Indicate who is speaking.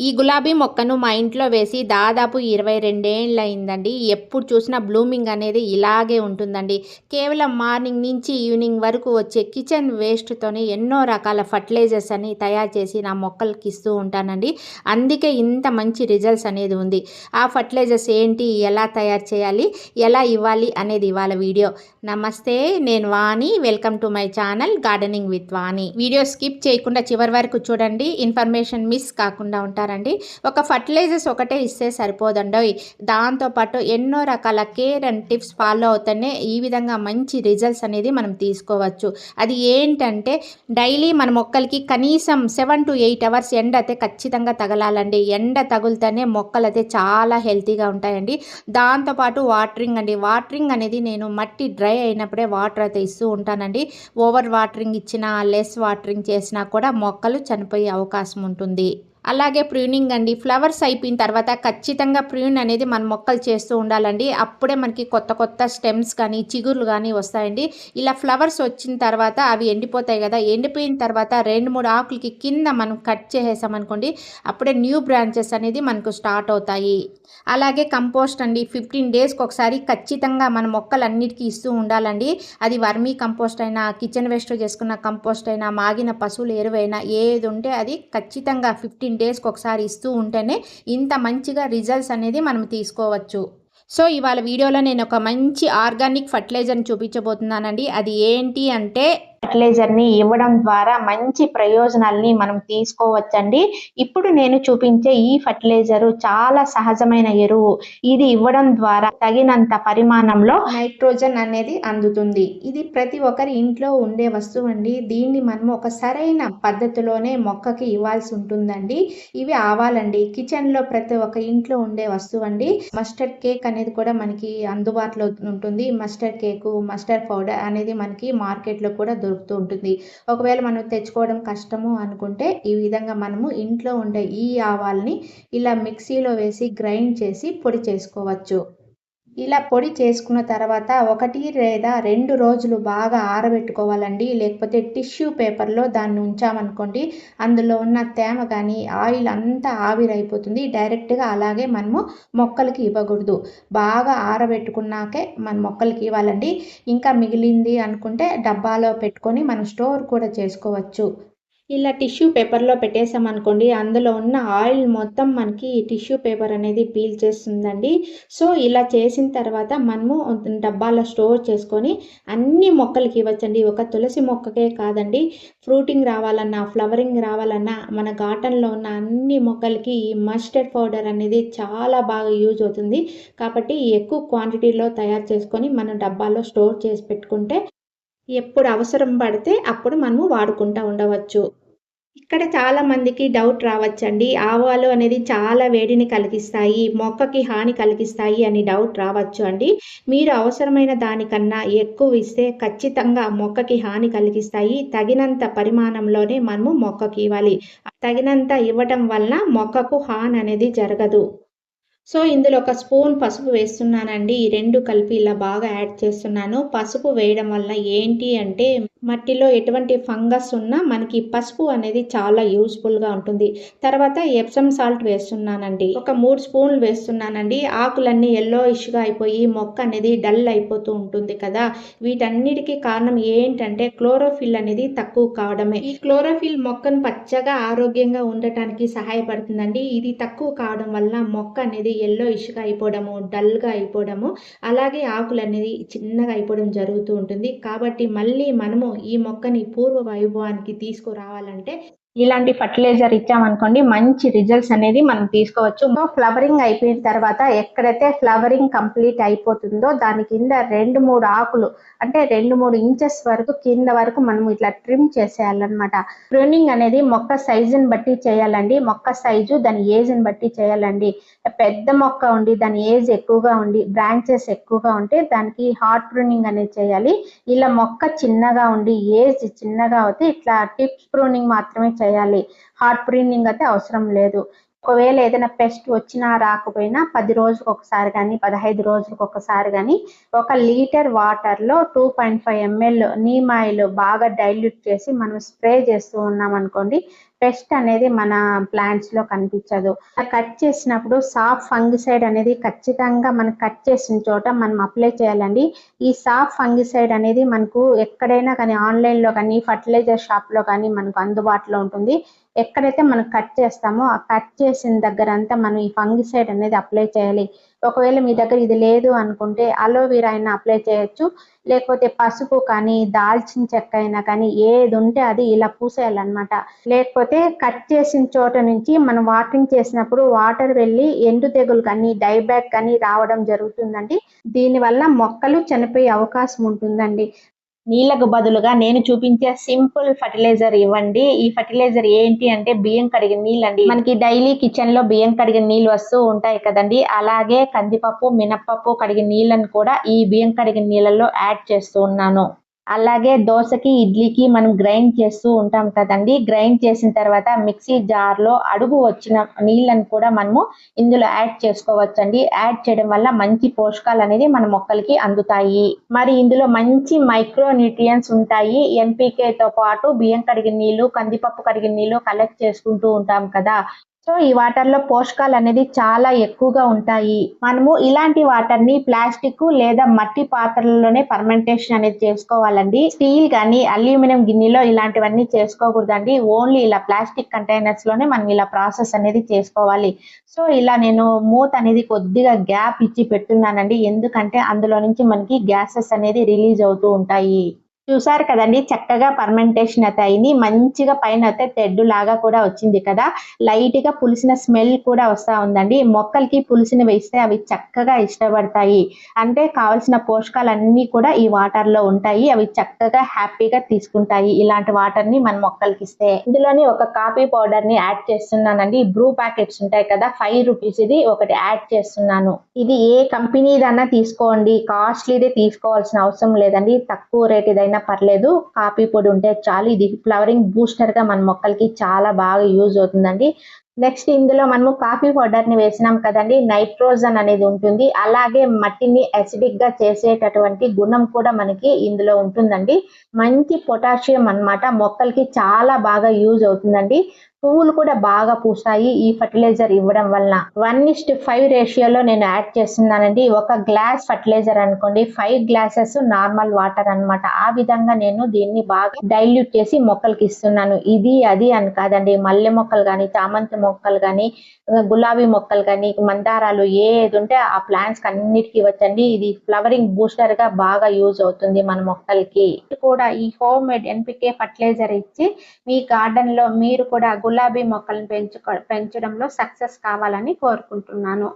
Speaker 1: ఈ గులాబీ మొక్కను మా ఇంట్లో వేసి దాదాపు ఇరవై రెండేళ్ళు అయిందండి ఎప్పుడు చూసినా బ్లూమింగ్ అనేది ఇలాగే ఉంటుందండి. కేవలం మార్నింగ్ నుంచి ఈవినింగ్ వరకు వచ్చే కిచెన్ వేస్ట్తోనే ఎన్నో రకాల ఫర్టిలైజర్స్ అని తయారు చేసి నా మొక్కలకి ఇస్తూ ఉంటానండి. అందుకే ఇంత మంచి రిజల్ట్స్ అనేది ఉంది. ఆ ఫర్టిలైజర్స్ ఏంటి? ఎలా తయారు చేయాలి? ఎలా ఇవ్వాలి? అనేది ఇవాళ వీడియో. నమస్తే నేను Vani. Welcome to my channel gardening with Vani. Video skip చేయకుండా చివరి వరకు చూడండి. ఇన్ఫర్మేషన్ మిస్ కాకుండా ఇస్తారండి. ఒక ఫర్టిలైజర్స్ ఒకటే ఇస్తే సరిపోదండి. దాంతోపాటు ఎన్నో రకాల కేర్ అండ్ టిప్స్ ఫాలో అవుతూనే ఈ విధంగా మంచి రిజల్ట్స్ అనేది మనం తీసుకోవచ్చు. అది ఏంటంటే డైలీ మన మొక్కలకి కనీసం సెవెన్ టు ఎయిట్ అవర్స్ ఎండ అయితే ఖచ్చితంగా తగలాలండి. ఎండ తగులుతూనే మొక్కలు అయితే చాలా హెల్తీగా ఉంటాయండి. దాంతోపాటు వాటరింగ్ అండి. వాటరింగ్ అనేది నేను మట్టి డ్రై అయినప్పుడే వాటర్ అయితే ఇస్తూ ఉంటానండి. ఓవర్ వాటరింగ్ ఇచ్చినా లెస్ వాటరింగ్ చేసినా కూడా మొక్కలు చనిపోయే అవకాశం ఉంటుంది. అలాగే ప్రూనింగ్ అండి. ఫ్లవర్స్ అయిపోయిన తర్వాత ఖచ్చితంగా ప్రూన్ అనేది మన మొక్కలు చేస్తూ ఉండాలండి. అప్పుడే మనకి కొత్త కొత్త స్టెమ్స్ కానీ చిగుర్లు కానీ వస్తాయండి. ఇలా ఫ్లవర్స్ వచ్చిన తర్వాత అవి ఎండిపోతాయి కదా ఎండిపోయిన తర్వాత రెండు మూడు ఆకులకి కింద మనం కట్ చేసేసామనుకోండి అప్పుడే న్యూ బ్రాంచెస్ అనేది మనకు స్టార్ట్ అవుతాయి. అలాగే కంపోస్ట్ అండి. ఫిఫ్టీన్ డేస్కి ఒకసారి ఖచ్చితంగా మన మొక్కలన్నిటికీ ఇస్తూ ఉండాలండి. అది వర్మీ కంపోస్ట్ అయినా కిచెన్ వేస్ట్ చేసుకున్న కంపోస్ట్ అయినా మాగిన పశువుల ఎరువైనా ఏది ఉంటే అది ఖచ్చితంగా ఫిఫ్టీన్ డేస్కి ఒకసారి ఇస్తూ ఉంటేనే ఇంత మంచిగా రిజల్ట్స్ అనేది మనం తీసుకోవచ్చు. సో ఇవాళ వీడియోలో నేను ఒక మంచి ఆర్గానిక్ ఫర్టిలైజర్ని చూపించబోతున్నానండి. అది ఏంటి అంటే ఫర్టిలైజర్ని ఇవ్వడం ద్వారా మంచి ప్రయోజనాల్ని మనం తీసుకోవచ్చండి. ఇప్పుడు నేను చూపించే ఈ ఫర్టిలైజర్ చాలా సహజమైన ఎరువు. ఇది ఇవ్వడం ద్వారా తగినంత పరిమాణంలో నైట్రోజన్ అనేది అందుతుంది. ఇది ప్రతి ఒక్కరి ఇంట్లో ఉండే వస్తువు అండి దీన్ని మనం ఒక సరైన పద్ధతిలోనే మొక్కకి ఇవ్వాల్సి ఉంటుందండి. ఇవి ఆవాలండి. కిచెన్లో ప్రతి ఒక్క ఇంట్లో ఉండే వస్తువు అండి మస్టర్డ్ కేక్ అనేది కూడా మనకి అందుబాటులో ఉంటుంది. మస్టర్డ్ కేక్ మస్టర్డ్ పౌడర్ అనేది మనకి మార్కెట్లో కూడా దొరుకుతూ ఉంటుంది. ఒకవేళ మనం తెచ్చుకోవడం కష్టము అనుకుంటే ఈ విధంగా మనము ఇంట్లో ఉండే ఈ ఆవాల్ని ఇలా మిక్సీలో వేసి గ్రైండ్ చేసి పొడి చేసుకోవచ్చు. ఇలా పొడి చేసుకున్న తర్వాత ఒకటి లేదా రెండు రోజులు బాగా ఆరబెట్టుకోవాలండి. లేకపోతే టిష్యూ పేపర్లో దాన్ని ఉంచామనుకోండి అందులో ఉన్న తేమ కానీ ఆయిల్ అంతా ఆవిరైపోతుంది. డైరెక్ట్గా అలాగే మనము మొక్కలకి ఇవ్వకూడదు. బాగా ఆరబెట్టుకున్నాకే మన మొక్కలకి ఇవ్వాలండి. ఇంకా మిగిలింది అనుకుంటే డబ్బాలో పెట్టుకొని మనం స్టోర్ కూడా చేసుకోవచ్చు. ఇలా టిష్యూ పేపర్లో పెట్టేసామనుకోండి అందులో ఉన్న ఆయిల్ మొత్తం మనకి టిష్యూ పేపర్ అనేది పీల్ చేస్తుందండి. సో ఇలా చేసిన తర్వాత మనము డబ్బాలో స్టోర్ చేసుకొని అన్ని మొక్కలకి ఇవ్వచ్చండి. ఒక తులసి మొక్కకే కాదండి ఫ్రూటింగ్ రావాలన్నా ఫ్లవరింగ్ రావాలన్నా మన గార్డెన్లో ఉన్న అన్ని మొక్కలకి ఈ మస్టర్డ్ పౌడర్ అనేది చాలా బాగా యూజ్ అవుతుంది. కాబట్టి ఎక్కువ క్వాంటిటీలో తయారు చేసుకొని మనం డబ్బాలో స్టోర్ చేసి పెట్టుకుంటే ఎప్పుడు అవసరం పడితే అప్పుడు మనము వాడుకుంటూ ఉండవచ్చు. ఇక్కడ చాలా మందికి డౌట్ రావచ్చండి. ఆవాలు అనేది చాలా వేడిని కలిగిస్తాయి మొక్కకి హాని కలిగిస్తాయి అని డౌట్ రావచ్చు అండి. మీరు అవసరమైన దానికన్నా ఎక్కువ ఇస్తే ఖచ్చితంగా మొక్కకి హాని కలిగిస్తాయి. తగినంత పరిమాణంలోనే మనము మొక్కకి ఇవ్వాలి. తగినంత ఇవ్వటం వలన మొక్కకు హాని అనేది జరగదు. సో ఇందులో ఒక స్పూన్ పసుపు వేస్తున్నానండి. ఈ రెండు కలిపి ఇలా బాగా యాడ్ చేస్తున్నాను. పసుపు వేయడం వల్ల ఏంటి అంటే మట్టిలో ఎటువంటి ఫంగస్ ఉన్నా మనకి పసుపు అనేది చాలా యూస్ఫుల్గా ఉంటుంది. తర్వాత ఎప్సమ్ సాల్ట్ వేస్తున్నానండి. ఒక మూడు స్పూన్లు వేస్తున్నానండి. ఆకులన్నీ ఎల్లో ఇష్గా అయిపోయి మొక్క అనేది డల్ అయిపోతూ ఉంటుంది కదా. వీటన్నిటికీ కారణం ఏంటంటే క్లోరోఫిల్ అనేది తక్కువ కావడమే. ఈ క్లోరోఫిల్ మొక్కను పచ్చగా ఆరోగ్యంగా ఉండటానికి సహాయపడుతుందండి. ఇది తక్కువ కావడం వల్ల మొక్క అనేది ఇష్గా అయిపోవడము డల్గా అయిపోవడము అలాగే ఆకులు అనేది చిన్నగా అయిపోవడం జరుగుతూ ఉంటుంది. కాబట్టి మళ్ళీ మనము ఈ మొక్కని పూర్వ వైభవానికి తీసుకురావాలంటే ఇలాంటి ఫర్టిలైజర్ ఇచ్చామనుకోండి మంచి రిజల్ట్స్ అనేది మనం తీసుకోవచ్చు. ఫ్లవరింగ్ అయిపోయిన తర్వాత ఎక్కడైతే ఫ్లవరింగ్ కంప్లీట్ అయిపోతుందో దాని కింద రెండు మూడు ఆకులు అంటే రెండు మూడు ఇంచెస్ వరకు కింద వరకు మనం ఇట్లా ట్రిమ్ చేసేయాలన్నమాట. ప్రూనింగ్ అనేది మొక్క సైజుని బట్టి చేయాలండి. మొక్క సైజు దాని ఏజ్ని బట్టి చేయాలండి. పెద్ద మొక్క ఉండి దాని ఏజ్ ఎక్కువగా ఉండి బ్రాంచెస్ ఎక్కువగా ఉంటే దానికి హార్ట్ ప్రూనింగ్ అనేది చేయాలి. ఇలా మొక్క చిన్నగా ఉండి ఏజ్ చిన్నగా అవుతే ఇట్లా టిప్స్ ప్రూనింగ్ మాత్రమే చేయాలి. హార్ట్ ప్రీనింగ్ అయితే అవసరం లేదు. ఒకవేళ ఏదైనా పెస్ట్ వచ్చినా రాకపోయినా పది రోజులకు ఒకసారి కానీ పదహైదు రోజులకు ఒకసారి కానీ ఒక లీటర్ వాటర్లో two point five ML neem oil బాగా డైల్యూట్ చేసి మనం స్ప్రే చేస్తూ ఉన్నాం అనుకోండి పెస్ట్ అనేది మన ప్లాంట్స్లో కనిపించదు. కట్ చేసినప్పుడు సాఫ్ ఫంగిసైడ్ అనేది ఖచ్చితంగా మనం కట్ చేసిన చోట మనం అప్లై చేయాలండి. ఈ సాఫ్ ఫంగిసైడ్ అనేది మనకు ఎక్కడైనా కానీ ఆన్లైన్లో కానీ ఫర్టిలైజర్ షాప్లో కానీ మనకు అందుబాటులో ఉంటుంది. ఎక్కడైతే మనం కట్ చేస్తామో ఆ కట్ చేసిన దగ్గర అంతా మనం ఈ ఫంగిసైడ్ అనేది అప్లై చేయాలి. ఒకవేళ మీ దగ్గర ఇది లేదు అనుకుంటే అలోవెరా అయినా అప్లై చేయొచ్చు. లేకపోతే పసుపు కానీ దాల్చిన చెక్క అయినా కానీ ఏది ఉంటే అది ఇలా పూసేయాలన్నమాట. లేకపోతే కట్ చేసిన చోట నుంచి మనం వాటరింగ్ చేసినప్పుడు వాటర్ వెళ్ళి ఎండు తెగులు కానీ డైబ్యాక్ కానీ రావడం జరుగుతుందండి. దీనివల్ల మొక్కలు చనిపోయే అవకాశం ఉంటుందండి. నీళ్ళకు బదులుగా నేను చూపించే సింపుల్ ఫర్టిలైజర్ ఇవ్వండి. ఈ ఫర్టిలైజర్ ఏంటి అంటే బియ్యం కడిగిన నీళ్ళు అండి మనకి డైలీ కిచెన్లో బియ్యం కడిగిన నీళ్ళు వస్తూ ఉంటాయి కదండి. అలాగే కందిపప్పు మినప్పప్పు కడిగిన నీళ్ళను కూడా ఈ బియ్యం కడిగిన నీళ్ళలో యాడ్ చేస్తూ ఉన్నాను. అలాగే దోశకి ఇడ్లీకి మనం గ్రైండ్ చేస్తూ ఉంటాం కదండి. గ్రైండ్ చేసిన తర్వాత మిక్సీ జార్లో అడుగు వచ్చిన నీళ్ళని కూడా మనము ఇందులో యాడ్ చేసుకోవచ్చండి. యాడ్ చేయడం వల్ల మంచి పోషకాలు అనేది మన మొక్కలకి అందుతాయి. మరి ఇందులో మంచి మైక్రో న్యూట్రియన్స్ ఉంటాయి ఎన్పికేతో తో పాటు బియ్యం కడిగిన నీళ్ళు కందిపప్పు కడిగిన నీళ్ళు కలెక్ట్ చేసుకుంటూ ఉంటాం కదా. సో ఈ వాటర్లో పోషకాలు అనేది చాలా ఎక్కువగా ఉంటాయి. మనము ఇలాంటి వాటర్ని ప్లాస్టిక్ లేదా మట్టి పాత్రలలోనే పర్మెంటేషన్ అనేది చేసుకోవాలండి. స్టీల్ కానీ అల్యూమినియం గిన్నెలో ఇలాంటివన్నీ చేసుకోకూడదండి. ఓన్లీ ఇలా ప్లాస్టిక్ కంటైనర్స్లోనే మనం ఇలా ప్రాసెస్ అనేది చేసుకోవాలి. సో ఇలా నేను మూత అనేది కొద్దిగా గ్యాప్ ఇచ్చి పెట్టున్నానండి ఎందుకంటే అందులో నుంచి మనకి గ్యాసెస్ అనేది రిలీజ్ అవుతూ ఉంటాయి. చూసారు కదండి చక్కగా పర్మెంటేషన్ అయితే అయింది. మంచిగా పైన అయితే తెడ్డు లాగా కూడా వచ్చింది కదా. లైట్గా పులిసిన స్మెల్ కూడా వస్తా ఉందండి. మొక్కలకి పులిసిన వేస్తే అవి చక్కగా ఇష్టపడతాయి. అంటే కావలసిన పోషకాలు అన్ని కూడా ఈ వాటర్లో ఉంటాయి. అవి చక్కగా హ్యాపీగా తీసుకుంటాయి. ఇలాంటి వాటర్ని మన మొక్కలకి ఇస్తే. ఇందులోని ఒక కాఫీ పౌడర్ని యాడ్ చేస్తున్నానండి. బ్రూ ప్యాకెట్స్ ఉంటాయి కదా ఫైవ్ రూపీస్ ఇది ఒకటి యాడ్ చేస్తున్నాను. ఇది ఏ కంపెనీదన్నా తీసుకోండి. కాస్ట్లీదే తీసుకోవాల్సిన అవసరం లేదండి. తక్కువ రేట్ ఏదైనా పర్లేదు కాఫీ పొడి ఉంటే చాలు. ఇది ఫ్లవరింగ్ బూస్టర్గా మన మొక్కలకి చాలా బాగా యూజ్ అవుతుందండి. నెక్స్ట్ ఇందులో మనము కాఫీ పౌడర్ని వేసినాం కదండి నైట్రోజన్ అనేది ఉంటుంది. అలాగే మట్టిని అసిడిక్గా చేసేటటువంటి గుణం కూడా మనకి ఇందులో ఉంటుందండి. మంచి పొటాషియం అన్నమాట. మొక్కలకి చాలా బాగా యూజ్ అవుతుందండి. పువ్వులు కూడా బాగా పూస్తాయి ఈ ఫర్టిలైజర్ ఇవ్వడం వలన వన్ ఇస్ట్ ఫైవ్ రేషియోలో నేను యాడ్ చేస్తున్నానండి. ఒక గ్లాస్ ఫర్టిలైజర్ అనుకోండి. ఫైవ్ గ్లాసెస్ నార్మల్ వాటర్ అన్నమాట. ఆ విధంగా నేను దీన్ని బాగా డైల్యూట్ చేసి మొక్కలకి ఇస్తున్నాను. ఇది అది అని కాదండి. మల్లె మొక్కలు కానీ చామంతి మొక్కలు కానీ గులాబీ మొక్కలు కానీ మందారాలు ఏది ఉంటే ఆ ప్లాంట్స్ అన్నిటికీ వచ్చండి ఇది ఫ్లవరింగ్ బూస్టర్గా బాగా యూజ్ అవుతుంది మన మొక్కలకి. కూడా ఈ హోమ్ మేడ్ ఎన్పికే ఫర్టిలైజర్ ఇచ్చి మీ గార్డెన్లో మీరు కూడా గులాబీ మొక్కలను పెంచుకో పెంచడంలో సక్సెస్ కావాలని కోరుకుంటున్నాను.